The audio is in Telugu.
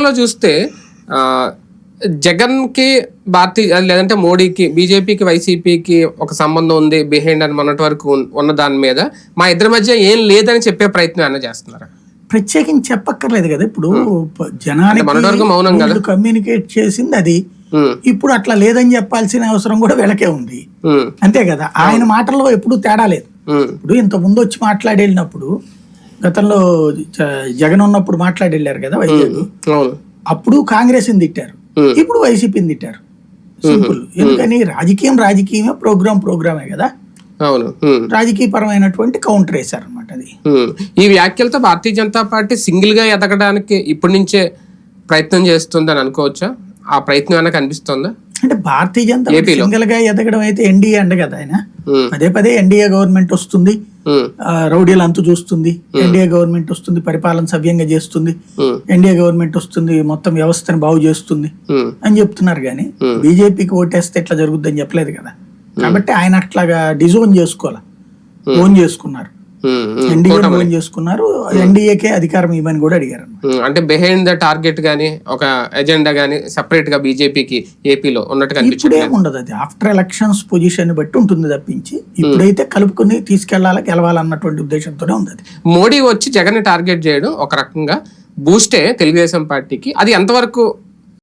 లో చూస్తే జగన్కి భారతీయ లేదంటే మోడీకి బీజేపీకి వైసీపీకి ఒక సంబంధం ఉంది బిహైండ్ అని మొన్నటి వరకు ఉన్- ఉన్న దాని మీద మా ఇద్దరి మధ్య ఏం లేదని చెప్పే ప్రయత్నం ఏమైనా చేస్తున్నారా? ప్రత్యేకించి చెప్పక్కర్లేదు కదా ఇప్పుడు. వరకు మౌనం కదా. జనానికి కమ్యూనికేట్ చేసింది అది. ఇప్పుడు అట్లా లేదని చెప్పాల్సిన అవసరం కూడా వీళ్ళకే ఉంది. అంతే కదా. ఆయన మాటల్లో ఎప్పుడూ తేడా లేదు. ఇప్పుడు ఇంత ముందు వచ్చి మాట్లాడి వెళ్ళినప్పుడు గతంలో జగన్ ఉన్నప్పుడు మాట్లాడి వెళ్ళారు కదా వైజాగ్ అవును. అప్పుడు కాంగ్రెస్ తిట్టారు. ఇప్పుడు వైసీపీని తిట్టారు. సింపుల్ ఎందుకని రాజకీయం రాజకీయమే ప్రోగ్రామ్ ప్రోగ్రామే కదా. అవును ఉమ్, రాజకీయ పరమైనటువంటి కౌంటర్ వేశారు అనమాట అది. ఈ వ్యాఖ్యలతో భారతీయ జనతా పార్టీ సింగిల్గా ఎదగడానికి ఇప్పటి నుంచే ప్రయత్నం చేస్తుందని అనుకోవచ్చా? ఆ ప్రయత్నం ఏమైనా కనిపిస్తుందా? అంటే భారతీయ జనతా. సింగిల్గా ఎదగడం అయితే ఎన్డీఏ అండ కదా ఆయన. పదే పదే ఎన్డీఏ గవర్నమెంట్ వస్తుంది. ఆ, రౌడీలు అంతు చూస్తుంది. ఎన్డీఏ గవర్నమెంట్ వస్తుంది పరిపాలన సవ్యంగా చేస్తుంది. ఎన్డీఏ గవర్నమెంట్ వస్తుంది మొత్తం వ్యవస్థను బాగు చేస్తుంది. అని చెప్తున్నారు కానీ బీజేపీకి ఓటేస్తే ఇట్లా జరుగుద్దని చెప్పలేదు కదా. కాబట్టి ఆయన అట్లాగా డిజోన్ చేసుకోవాలి? ఓన్ చేసుకున్నారు. ఎన్డీఏ ఓన్ చేసుకున్నారు. ఎన్డీఏకే అధికారం ఇవ్వని కూడా అడిగారు అంటే బిహైండ్ ద టార్గెట్ గానీ ఒక ఎజెండా గానీ సెపరేట్గా బీజేపీకి ఏపీలో ఉన్నట్టు కనిపించదు ఉండదు అది. ఆఫ్టర్ ఎలక్షన్స్ పొజిషన్ బట్టి ఉంటుంది తప్పించి ఇప్పుడైతే కలుపుకుని తీసుకెళ్ళాలి గెలవాలన్నటువంటి ఉద్దేశంతోనే ఉంది అది. మోడీ వచ్చి జగన్ టార్గెట్ చేయడం ఒక రకంగా బూస్టే తెలుగుదేశం పార్టీకి. అది ఎంతవరకు